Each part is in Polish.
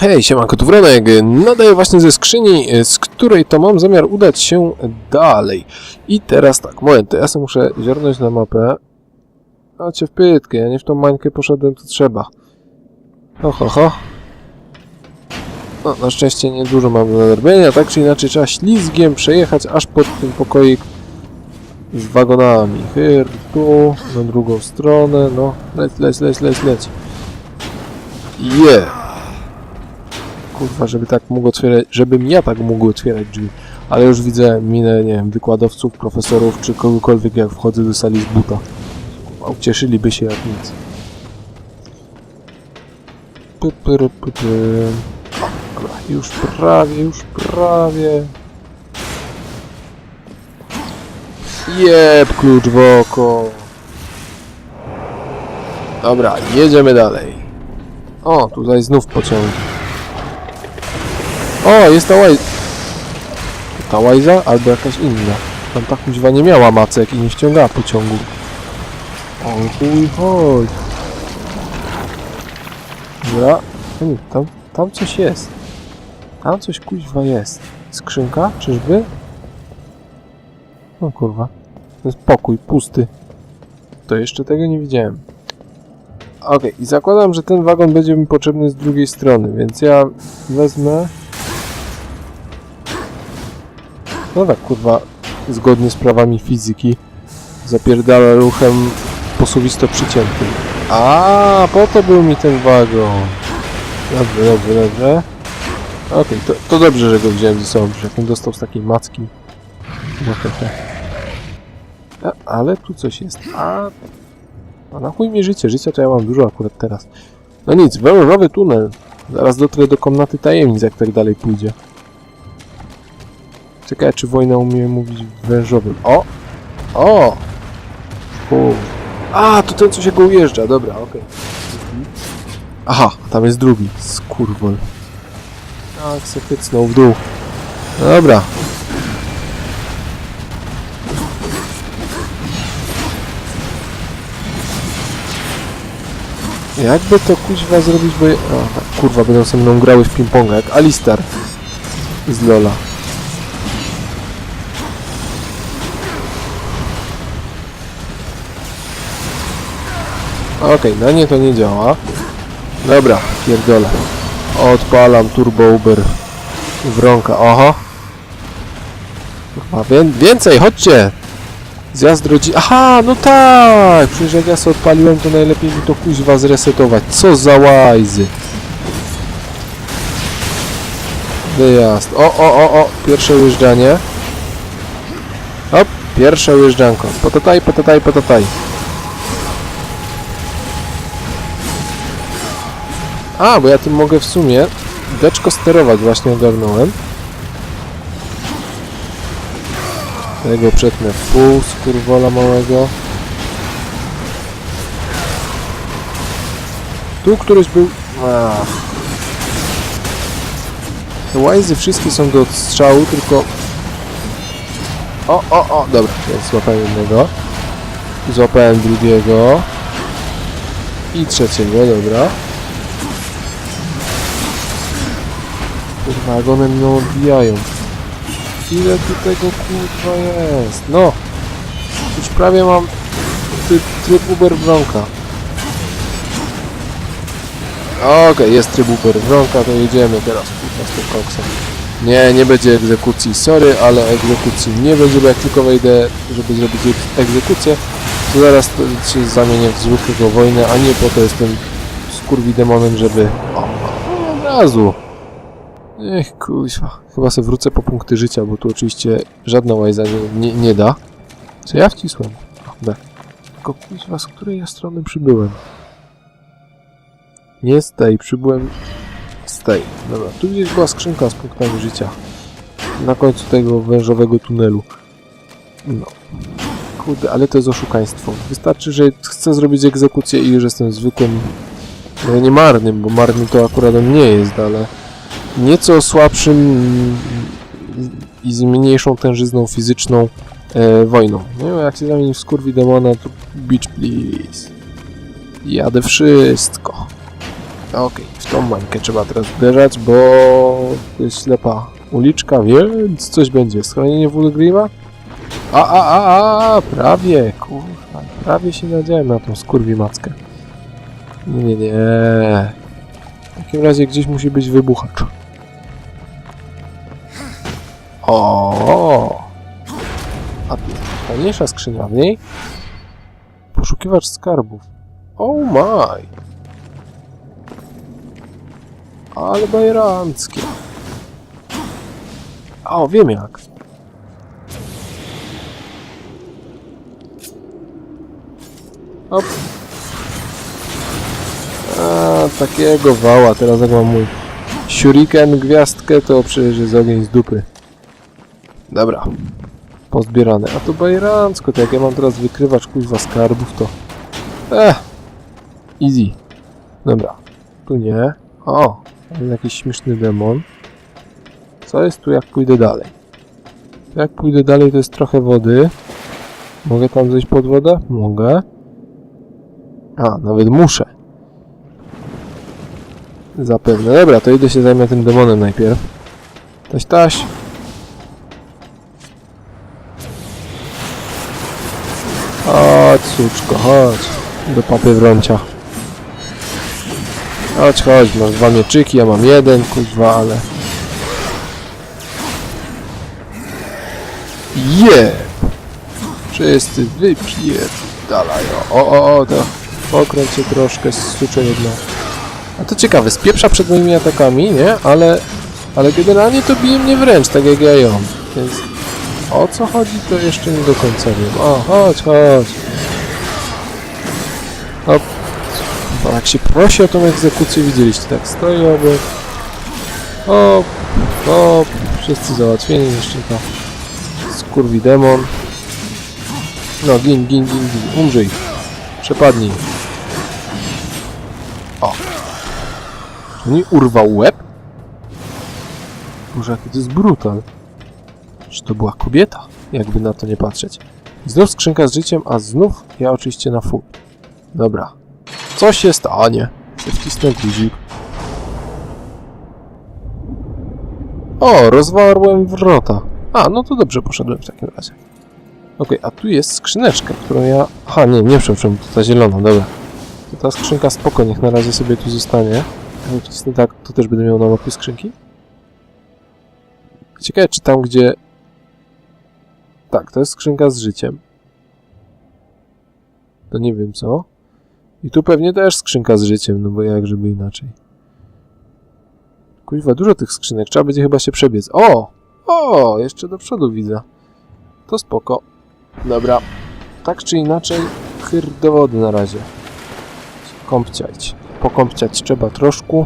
Hej, siemanko, tu Wronek. Nadaję właśnie ze skrzyni, z której to mam zamiar udać się dalej. I teraz tak, moment, to ja sobie muszę ziernąć na mapę. A cię w pytkę, ja nie w tą mańkę poszedłem, to trzeba. Ho, ho. No, na szczęście niedużo mam do nadrobienia, tak czy inaczej trzeba ślizgiem przejechać aż pod ten pokoik z wagonami. Hyr, tu, na drugą stronę, no, leć, leć, leć, leć, leć. Yeah kurwa, żeby tak mógł otwierać, żebym ja tak mógł otwierać drzwi. Ale już widzę minę, nie wiem, wykładowców, profesorów, czy kogokolwiek, jak wchodzę do sali z buta. Ucieszyliby się jak nic. Py, py, py. Dobra, już prawie, już prawie. Jeb, klucz w oko. Dobra, jedziemy dalej. O, tutaj znów pociągi. O, jest ta łaj... Ta łajza? Albo jakaś inna. Tam ta kuźwa nie miała macek i nie ściągała pociągu. O chuj, chodź. Dobra. Nie, tam, tam coś jest. Tam coś kuźwa jest. Skrzynka? Czyżby? No kurwa. To jest pokój, pusty. To jeszcze tego nie widziałem. Okej, i zakładam, że ten wagon będzie mi potrzebny z drugiej strony, więc ja wezmę... No tak, kurwa, zgodnie z prawami fizyki, zapierdala ruchem posuwisto przyciętym. A, po to był mi ten wagon. Dobrze, dobrze, dobrze. Okej, to, to dobrze, że go wziąłem ze sobą, że on dostał z takiej macki. No he, he. A, ale tu coś jest. A, a na chuj mi życie. Życia to ja mam dużo akurat teraz. No nic, wężowy tunel. Zaraz dotrę do komnaty tajemnic, jak tak dalej pójdzie. Ciekawe, czy wojna umie mówić wężowym. O! O! U. A, to ten, co się go ujeżdża. Dobra, okej. Aha, tam jest drugi. Skurwol. Tak, se pycnął w dół. Dobra. Jakby to kuźwa zrobić, bo... O, tak, kurwa, będą ze mną grały w ping-ponga, jak Alistar z Lola. Okej, na nie to nie działa. Dobra, pierdolę. Odpalam Turbo Uber. Wronka, oho. Kurwa, wię więcej, chodźcie! Zjazd rodzi... Aha, no tak! Przecież jak ja sobie odpaliłem, to najlepiej mi to kuźwa zresetować. Co za łajzy. Wyjazd. O, o, o, o! Pierwsze ujeżdżanie. Hop, pierwsze ujeżdżanko. Potataj, potataj, potataj. A, bo ja tym mogę w sumie beczko sterować, właśnie ogarnąłem. Tego przetnę w pół, skurwola małego. Tu któryś był... Ach. Te łajzy wszystkie są do odstrzału, tylko... O, o, o, dobra, ja złapałem jednego. Złapałem drugiego. I trzeciego, dobra. Kurwa, jak one mną odbijają. Ile tu tego kurwa jest? No! Już prawie mam tryb, tryb Uber Bronka. Okej, jest tryb Uber Bronka, to jedziemy teraz kurwa z tym koksem. Nie, nie będzie egzekucji, sorry, ale egzekucji nie będzie, bo jak tylko wejdę, żeby zrobić ek- egzekucję, to zaraz to się zamienię w zwykłego wojnę, a nie po to jestem skurwidemonem, żeby... O, od razu! Ech, kuźwa. Chyba sobie wrócę po punkty życia, bo tu oczywiście żadna łajza nie, nie, nie da. Co ja wcisłem? B. Tylko kuźwa, z której ja strony przybyłem? Nie z tej, przybyłem z tej. Dobra, tu gdzieś była skrzynka z punktami życia. Na końcu tego wężowego tunelu. No. Kurde, ale to jest oszukaństwo. Wystarczy, że chcę zrobić egzekucję i już jestem zwykłym... No nie marnym, bo marny to akurat on nie jest, ale nieco słabszym i z mniejszą tężyzną fizyczną e, wojną. No jak się zamieni w skurwi demona, to bitch please. Jadę wszystko. Okej, w tą mańkę trzeba teraz uderzać, bo to jest ślepa uliczka, więc coś będzie. Schronienie Wulgrima? A, a, a, a, prawie, kurwa, prawie się nadziałem na tą skurwimackę. Nie, nie, nie. W takim razie gdzieś musi być wybuchacz. O! A tu fajniejsza skrzynia w niej. Poszukiwacz skarbów. Oh my! Ale bajeranckie. O, wiem jak. Hop. A, takiego wała. Teraz jak mam mój shuriken gwiazdkę, to przecież jest ogień z dupy. Dobra. Pozbierane. A to bajerancko, to jak ja mam teraz wykrywacz kuźwa skarbów, to... Eh. Easy. Dobra. Tu nie. O, jest jakiś śmieszny demon. Co jest tu, jak pójdę dalej? Jak pójdę dalej, to jest trochę wody. Mogę tam zejść pod wodę? Mogę. A, nawet muszę. Zapewne. Dobra, to idę się zajmę tym demonem najpierw. Taś, taś. Chodź, suczko, chodź. Do papy wrącia. Chodź, chodź, masz dwa mieczyki, ja mam jeden, kuźwa, ale... Je! Wszyscy wypierdalają. O, o, o, to pokręć się troszkę, suczę jedno. A to ciekawe, spieprza przed moimi atakami, nie? Ale, ale generalnie to bije mnie wręcz, tak jak ja ją. Więc o co chodzi, to jeszcze nie do końca wiem. O, chodź, chodź. Hop. Bo jak się prosi o tą egzekucję, widzieliście, tak stoi obok. Hop, hop. Wszyscy załatwieni, jeszcze to skurwi demon. No, gin, gin, gin, gin. Umrzyj. Przepadnij. O. Mi urwał łeb? Boże, jaki to jest brutal. Czy to była kobieta? Jakby na to nie patrzeć. Znów skrzynka z życiem, a znów ja oczywiście na full. Dobra. Co się stanie? Wcisnę guzik. O, rozwarłem wrota. A, no to dobrze poszedłem w takim razie. Okej, a tu jest skrzyneczka, którą ja... Aha, nie, nie przepraszam, to ta zielona, dobra. To ta skrzynka spoko, niech na razie sobie tu zostanie. Wcisnę tak, też będę miał na mapie skrzynki. Ciekawe, czy tam, gdzie... Tak, to jest skrzynka z życiem. To nie wiem co. I tu pewnie też skrzynka z życiem, no bo jak żeby inaczej. Kuźwa, dużo tych skrzynek, trzeba będzie chyba się przebiec. O! O! Jeszcze do przodu widzę. To spoko. Dobra. Tak czy inaczej, chyr do wody na razie. Kąpciać. Pokąpciać trzeba troszkę.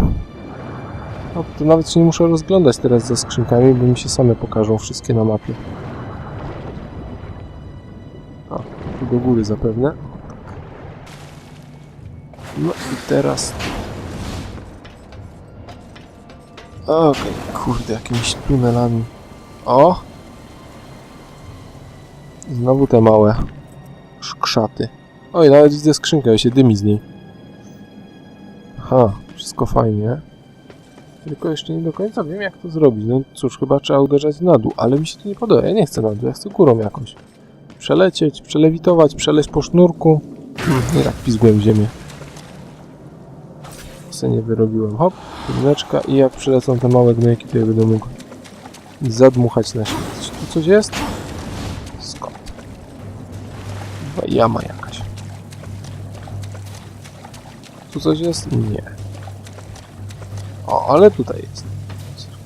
No, to nawet się nie muszę rozglądać teraz za skrzynkami, bo mi się same pokażą wszystkie na mapie. A, tu do góry zapewne. No i teraz... Okej, kurde, jakimiś tunelami. O! Znowu te małe szkrzaty. Oj, nawet widzę skrzynkę, się dymi z niej. Aha, wszystko fajnie. Tylko jeszcze nie do końca wiem, jak to zrobić. No cóż, chyba trzeba uderzać na dół, ale mi się to nie podoba. Ja nie chcę na dół, ja chcę górą jakoś. Przelecieć, przelewitować, przeleźć po sznurku. Nie tak pizgłem w ziemię. Se nie wyrobiłem. Hop, chwileczka i jak przylecą te małe gnojki, to ja będę mógł zadmuchać na śmierć. Tu coś jest? Skąd? Chyba jama Tu coś jest? Nie. O, ale tutaj jest.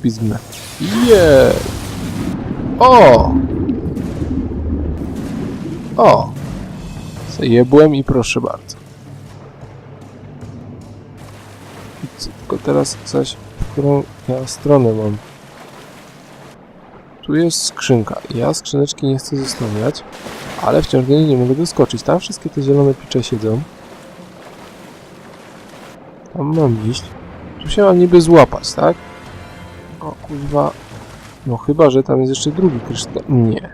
Pizmę. Je! O! O! Zajebłem i proszę bardzo. I co, tylko teraz coś, w którą ja stronę mam. Tu jest skrzynka. Ja skrzyneczki nie chcę zostawiać, ale wciąż nie mogę doskoczyć. Tam wszystkie te zielone picze siedzą. Tam mam iść. Tu się mam niby złapać, tak? O kurwa. No chyba, że tam jest jeszcze drugi kryształ. Nie.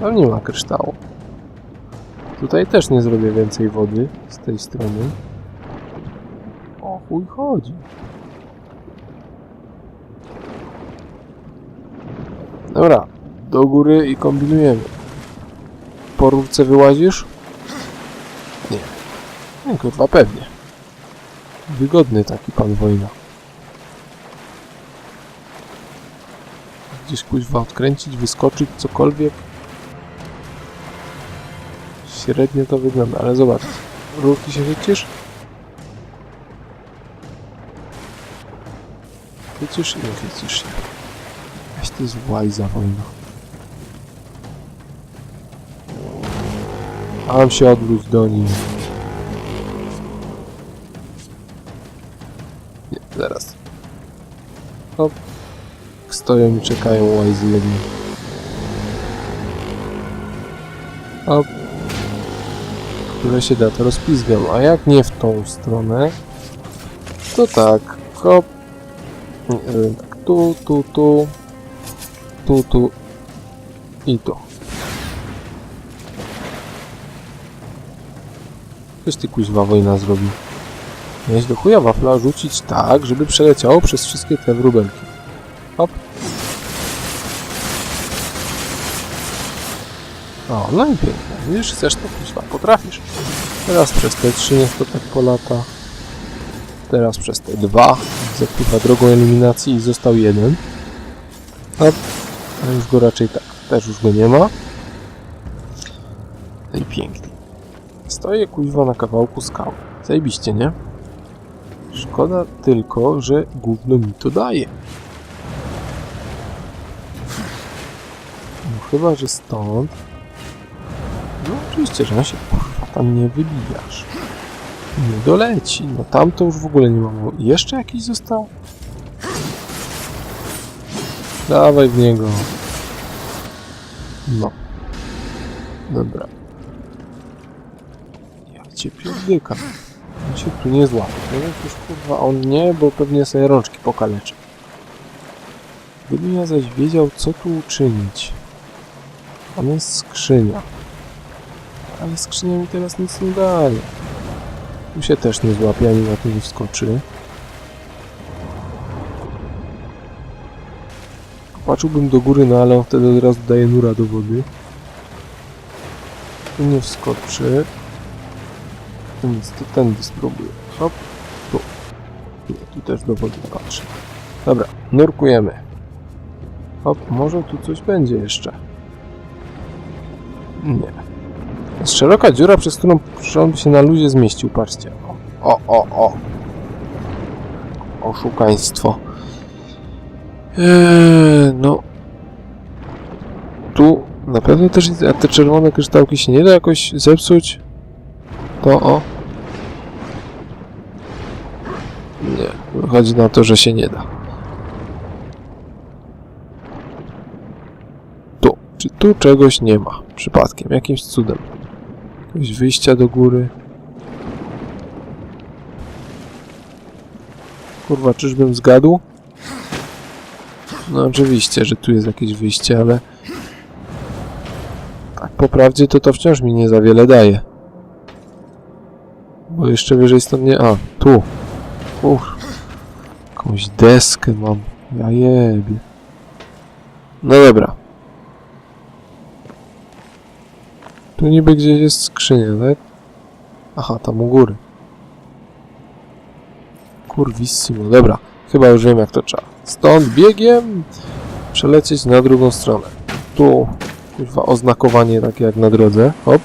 Tam nie ma kryształu. Tutaj też nie zrobię więcej wody z tej strony. O chuj chodzi? Dobra, do góry i kombinujemy. Po rurce wyłazisz? Nie. Nie, kurwa, pewnie. Wygodny taki pan wojna. Gdzieś kuźwa odkręcić, wyskoczyć, cokolwiek. Średnio to wygląda, ale zobacz. Rurki się wycisz? Wycisz i nie wycisz się. Weź ty złaj za wojna. Mam się odwróć do nich. Stoją i czekają jedni. Hop. Które się da, to rozpizgam. A jak nie w tą stronę, to tak. Hop. Tak. Tu, tu, tu. Tu, tu. I tu. Coś ty kuźwa wojna zrobił. Miałeś do chuja wafla rzucić tak, żeby przeleciało przez wszystkie te wróbelki. Hop. O, no i pięknie. Widzisz, chcesz to potrafisz. Teraz przez te trzy niech to tak polata. Teraz przez te dwa. Za kuźwa drogą eliminacji i został jeden. Hop. A już go raczej tak. Też już go nie ma. No i pięknie. Stoję kuźwa na kawałku skały. Zajebiście, nie? Szkoda tylko, że gówno mi to daje. No chyba, że stąd... Oczywiście, że się kurwa tam nie wybijasz. Nie doleci. No tam to już w ogóle nie mam. Jeszcze jakiś został? Dawaj w niego. No. Dobra. Ja cię pierdykam. On się tu nie złapie. No już kurwa on nie, bo pewnie sobie rączki pokaleczy. Gdybym ja zaś wiedział, co tu uczynić. Tam jest skrzynia. Ale skrzynia mi teraz nic nie daje. Tu się też nie złapie, ani na to nie wskoczy. Patrzyłbym do góry, no ale on wtedy od razu daje nura do wody. Tu nie wskoczy. To nic, to tędy spróbuję. Hop, tu. Nie, tu też do wody patrzy. Dobra, nurkujemy. Hop, może tu coś będzie jeszcze. Nie. Jest szeroka dziura, przez którą by się na luzie zmieścił, patrzcie. O, o, o. Oszukaństwo. Eee, no. Tu na pewno też a te czerwone kryształki się nie da jakoś zepsuć. To o. Nie, wychodzi na to, że się nie da. Tu. Czy tu czegoś nie ma? Przypadkiem, jakimś cudem. Jakiegoś wyjścia do góry. Kurwa, czyżbym zgadł? No oczywiście, że tu jest jakieś wyjście, ale... Tak po prawdzie to to wciąż mi nie za wiele daje. Bo jeszcze wyżej stąd nie... A, tu. Uff. Jakąś deskę mam. Ja jebie. No dobra. Tu niby gdzieś jest skrzynia, tak? Aha, tam u góry. Kurwissimo. Dobra. Chyba już wiem jak to trzeba. Stąd biegiem przelecieć na drugą stronę. Tu kuźwa oznakowanie takie jak na drodze. Hop.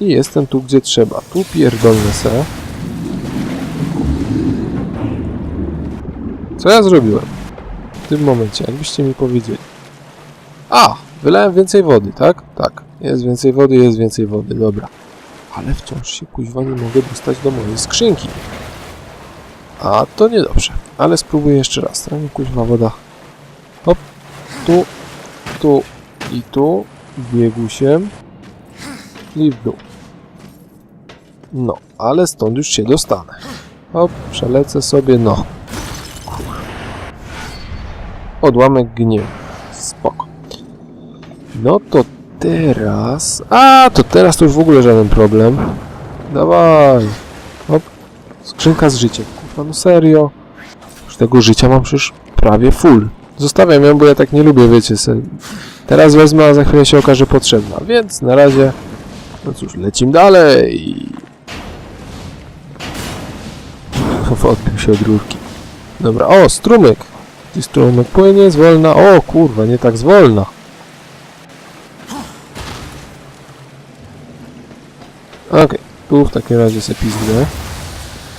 I jestem tu gdzie trzeba. Tu pierdolnę se. Co ja zrobiłem? W tym momencie, jakbyście mi powiedzieli. A! Wylałem więcej wody, tak? Tak. Jest więcej wody, jest więcej wody, dobra. Ale wciąż się kuźwa nie mogę dostać do mojej skrzynki. A to niedobrze. Ale spróbuję jeszcze raz. Tam kuźwa woda. Hop. Tu, tu i tu. Biegusiem. I w dół. No, ale stąd już się dostanę. Hop, przelecę sobie, no. Odłamek gniewu. Spoko. No to teraz... A, to teraz to już w ogóle żaden problem. Dawaj. Hop. skrzynka z życiem. Kurwa, no serio. Już tego życia mam przecież prawie full. Zostawiam ją, bo ja tak nie lubię, wiecie. Teraz wezmę, a za chwilę się okaże potrzebna, więc na razie... No cóż, lecimy dalej. Odbił się od rurki. Dobra, o, strumyk. Ty strumyk płynie zwolna. O, kurwa, nie tak zwolna. Okej, tu w takim razie se pizgnę.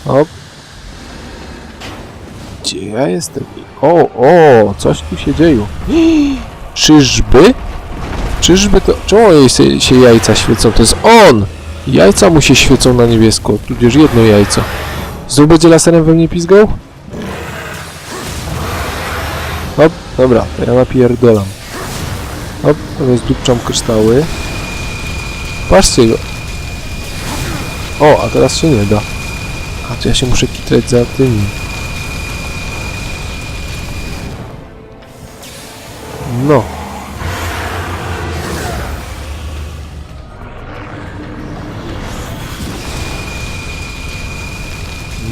Hop. Gdzie ja jestem? O, o, coś tu się dzieje. Czyżby? Czyżby to... Czemu się, się jajca świecą? To jest on! Jajca mu się świecą na niebiesko, tudzież jedno jajco. Znów będzie laserem we mnie pizgał? Hop, dobra, to ja napierdolam. Hop, rozdupczam kryształy. Patrzcie go. O, a teraz się nie da. A to ja się muszę kitrać za tymi. No.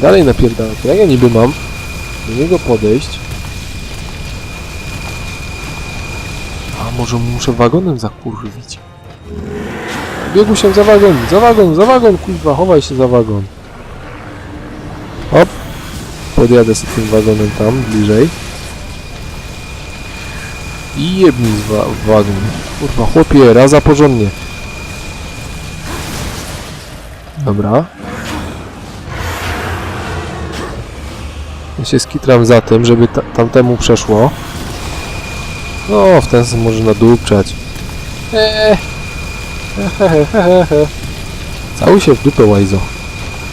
Dalej napierdalam. Jak ja niby mam do niego podejść? A może muszę wagonem zakurwić? Biegł się za wagon, za wagon, za wagon, kurwa, chowaj się za wagon. Hop. Podjadę z tym wagonem tam, bliżej. I jebnij z wa wagon. Kurwa, chłopie, raza porządnie. Dobra. Ja się skitram za tym, żeby ta tamtemu przeszło. No, w ten sposób może nadupczać. Eee. Hehehehe. Cały się w dupę łajzo.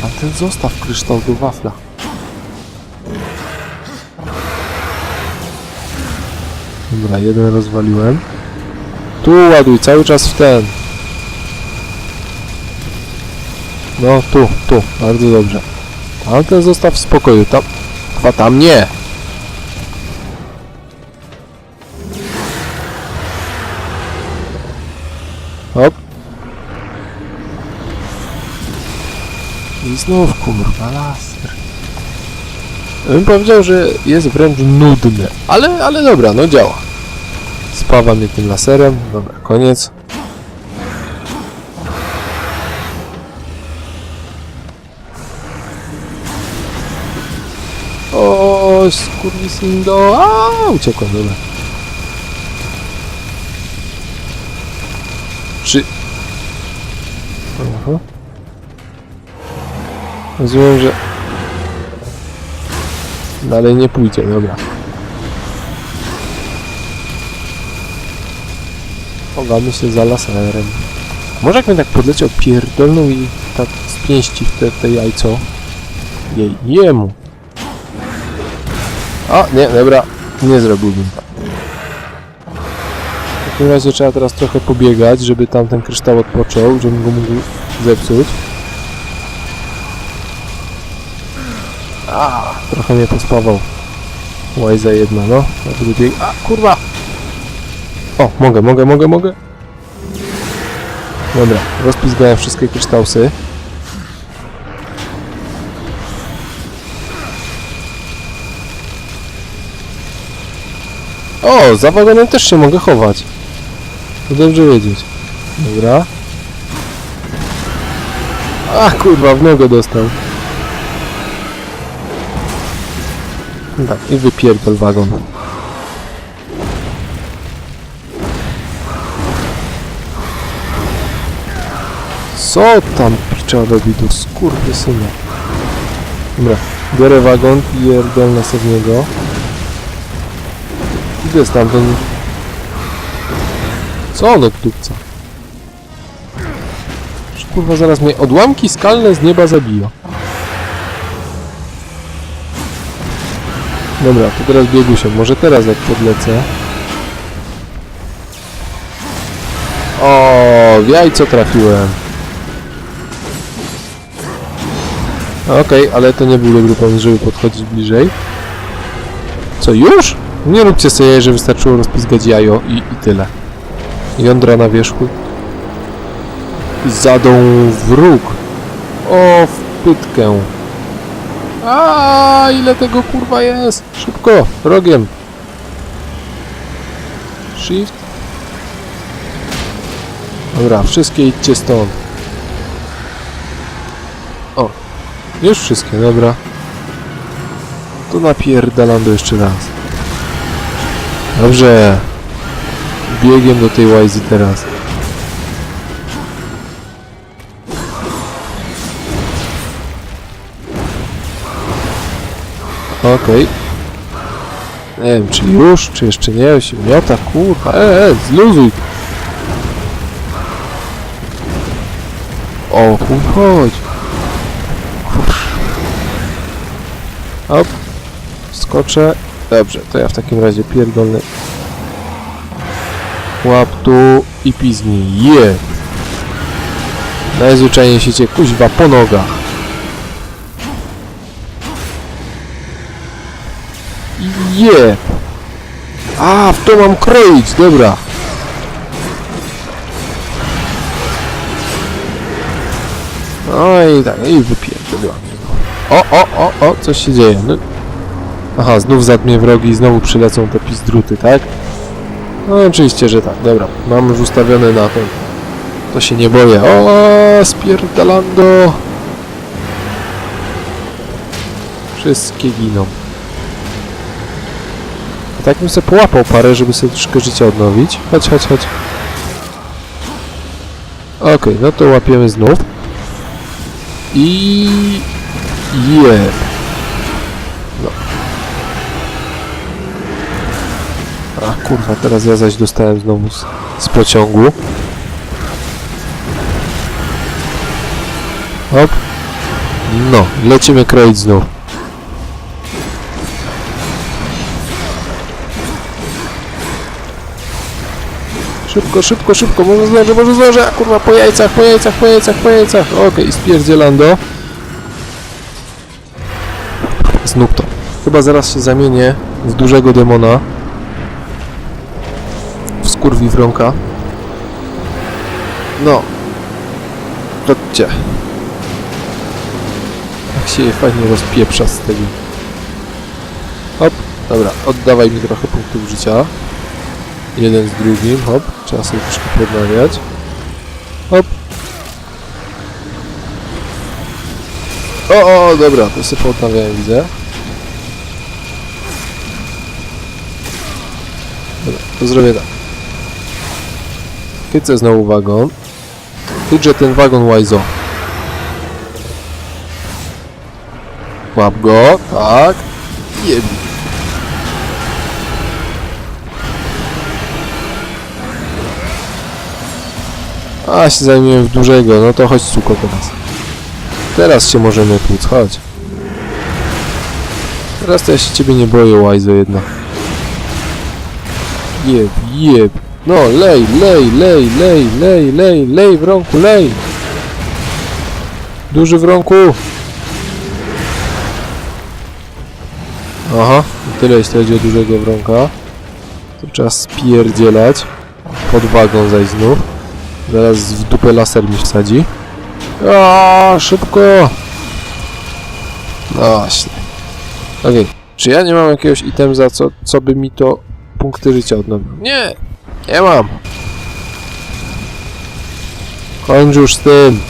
Tamten zostaw kryształ do wafla. Dobra, jeden rozwaliłem. Tu ładuj, cały czas w ten. No, tu, tu, bardzo dobrze. Tamten zostaw w spokoju, tam... Chyba tam nie! I znów kurwa laser. Ja bym powiedział, że jest wręcz nudny, ale, ale dobra, no działa. Spawa mnie tym laserem, dobra, koniec. O, skurwysyndo, a uciekłem, dobra. Czy... Aha. Rozumiem, że... Dalej nie pójdzie, dobra. Chowamy się za laserem. Może jak mnie tak podleciał pierdolną i tak z pięści w te, te jajco. Jej, jemu. A, nie, dobra. Nie zrobiłbym tak. W takim razie trzeba teraz trochę pobiegać, żeby tamten kryształ odpoczął, żebym go mógł zepsuć. A, trochę mnie pospawał. Łajza jedna, no. Ja tu bieg... A, kurwa! O, mogę, mogę, mogę, mogę. Dobra, rozpizgałem wszystkie kryształsy. O, za wagonem też się mogę chować. To dobrze wiedzieć. Dobra. A kurwa, w nogę dostał. Tak, i wypierdol wagon. Co tam picza robi do skurwysyna? Dobra, biorę wagon, pierdolę sobie w. Gdzie jest tamten? Co on od dupca? Że, Kurwa, zaraz mnie odłamki skalne z nieba zabiją. Dobra, to teraz biegu się. Może teraz jak podlecę. O, w jajco trafiłem. Okej, ale to nie był dobry pomysł, żeby podchodzić bliżej. Co, już? Nie róbcie sobie, że wystarczyło rozpizgać jajo i, i tyle. Jądra na wierzchu. Zadą wróg. O, w pytkę. A ile tego kurwa jest? Szybko, rogiem. Shift. Dobra, wszystkie idźcie stąd. O, już wszystkie, dobra. To napierdalam do jeszcze raz. Dobrze. Biegiem do tej łajzy teraz. Okej. Nie wiem, czy już, czy jeszcze nie, się miota, kurwa, e, e, zluzuj. O, chodź. Hop. Skoczę. Dobrze, to ja w takim razie pierdolę. Łap tu i piznij. Je! Najzwyczajniej się cię kuźwa po nogach. Je! A, w to mam kroić, dobra. No i tak, i wypierdoliłam go. O, o, o, o, coś się dzieje. No. Aha, znów zadmie wrogi i znowu przylecą te pizdruty, tak? No oczywiście, że tak, dobra. Mam już ustawione na ten. To się nie boję. O, spierdalando! Wszystkie giną. Tak bym sobie połapał parę, żeby sobie troszkę życia odnowić. Chodź, chodź, chodź. Okej, no to łapiemy znów. I... Je. No. A kurwa, teraz ja zaś dostałem znowu z, z pociągu. Hop. No, lecimy kroić znów. Szybko, szybko, szybko, może zdążę, może zdążę, kurwa po jajcach, po jajcach, po jajcach, po jajcach. Okej, spierdzielando. Znów to. Chyba zaraz się zamienię w dużego demona. W skurwiwronka. No. Chodźcie. Jak się je fajnie rozpieprza z tego. Hop, dobra, oddawaj mi trochę punktów życia. Jeden z drugim, hop, trzeba sobie troszkę podmawiać. Hop. O, o, dobra, to sobie podmawiałem, widzę. Dobra, to zrobię tak. Chycę znowu wagon. Chyćże ten wagon łajzo. Łap go, tak. Jeb. A, się zajmiemy w dużego, no to chodź suko teraz. Teraz się możemy tłuc, chodź. Teraz to ja się ciebie nie boję, łajzo jedna. Jeb, jeb. No, lej, lej, lej, lej, lej, lej, lej w rąku, lej. Duży w rąku. Aha, tyle jeśli chodzi o dużego wronka. To trzeba spierdzielać. Pod wagą zaś znów. Zaraz w dupę laser mi wsadzi. O, szybko! No właśnie. Okej, czy ja nie mam jakiegoś itemza, co, co by mi to punkty życia odnowił? Nie! Nie mam! Kończ już z tym!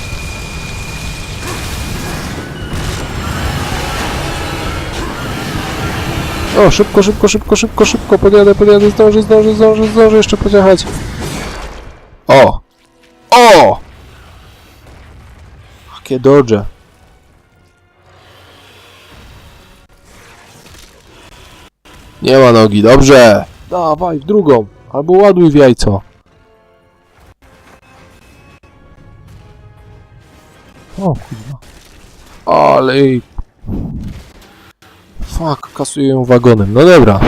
O, szybko, szybko, szybko, szybko, szybko, podjadę, podjadę, zdążę, zdążę, zdążę, zdążę jeszcze pociechać. O! O! Jakie dodże. Nie ma nogi, dobrze! Dawaj, w drugą, albo ładuj w jajco. O kurwa. Ale... Fuck, kasuję ją wagonem. No dobra.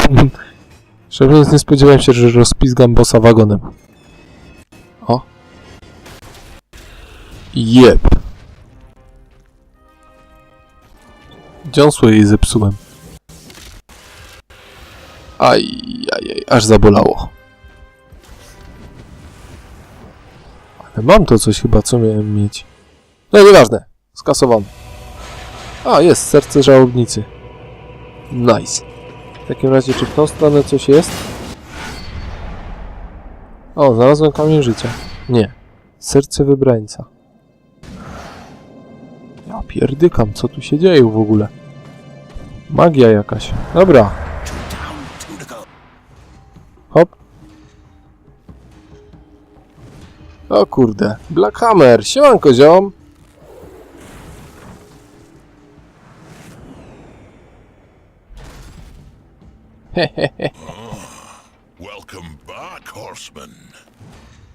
Szczerze nie spodziewałem się, że rozpizgam bossa wagonem. Jeb. Dziąsło jej zepsułem. Aj, aj, aj, aż zabolało. Ale mam to coś chyba, co miałem mieć. No nieważne, skasowany. A, jest, serce żałobnicy. Nice. W takim razie, czy w tą stronę coś jest? O, znalazłem kamień życia. Nie. Serce wybrańca. Ja pierdykam, co tu się dzieje w ogóle? Magia jakaś. Dobra. Hop. O kurde. Black Hammer. Siemanko, ziom. Welcome back, horseman.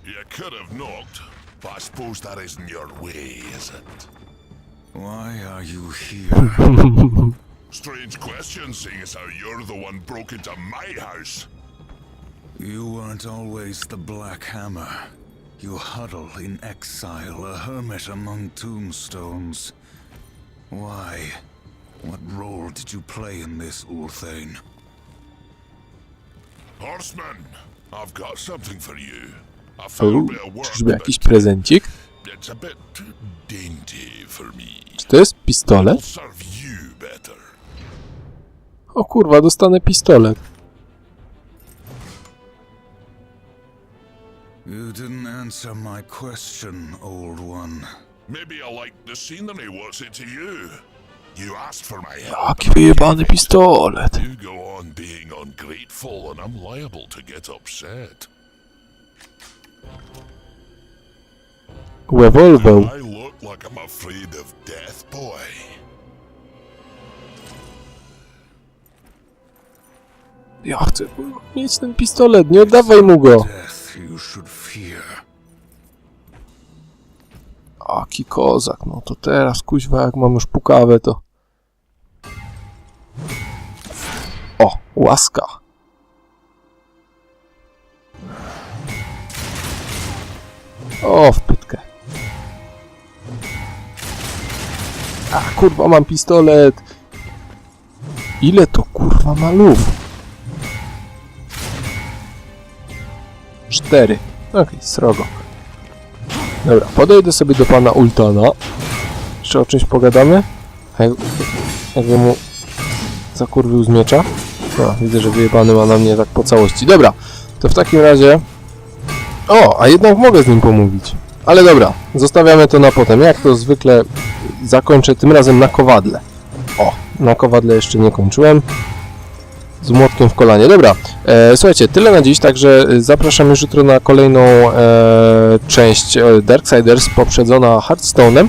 You could have knocked, but I suppose that isn't your way, is it? Why are you here? Strange question, seeing as how you're the one broke into my house. you weren't always the Black Hammer. You huddle in exile, a hermit among tombstones. Why? What role did you play in this, Ulthane? Horseman, I've got something for you. I O, found a bit of work, czyżby jakiś prezencik? It's a bit too dainty for me. Czy to jest pistolet? I'll serve you better. O kurwa, dostanę pistolet. You didn't answer my question, old one. Maybe I like the scenery, what's it to you? You asked for my help. Jaki wyjebany pistolet. You go on being ungrateful, and I'm liable to get upset. Boy. Ja chcę mieć ten pistolet, nie oddawaj mu go. Aki kozak, no to teraz kuźwa jak mam już pukawę to... O, łaska. O, w pytkę. A, kurwa, mam pistolet. Ile to kurwa ma luf? Cztery. Okej, srogo. Dobra, podejdę sobie do pana Ultona. Jeszcze o czymś pogadamy? Jak, jakby mu zakurwił z miecza. No, widzę, że wyjebany ma na mnie tak po całości. Dobra, to w takim razie... O, a jednak mogę z nim pomówić. Ale dobra, zostawiamy to na potem. Jak to zwykle zakończę tym razem na kowadle. O, na kowadle jeszcze nie kończyłem. Z młotkiem w kolanie. Dobra, e, słuchajcie, tyle na dziś, także e, zapraszam już jutro na kolejną e, część e, Darksiders poprzedzona Hearthstone'em.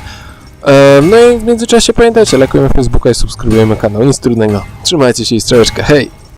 E, no i w międzyczasie pamiętajcie, lajkujemy Facebooka i subskrybujemy kanał, nic trudnego. Trzymajcie się i strzałeczkę, hej!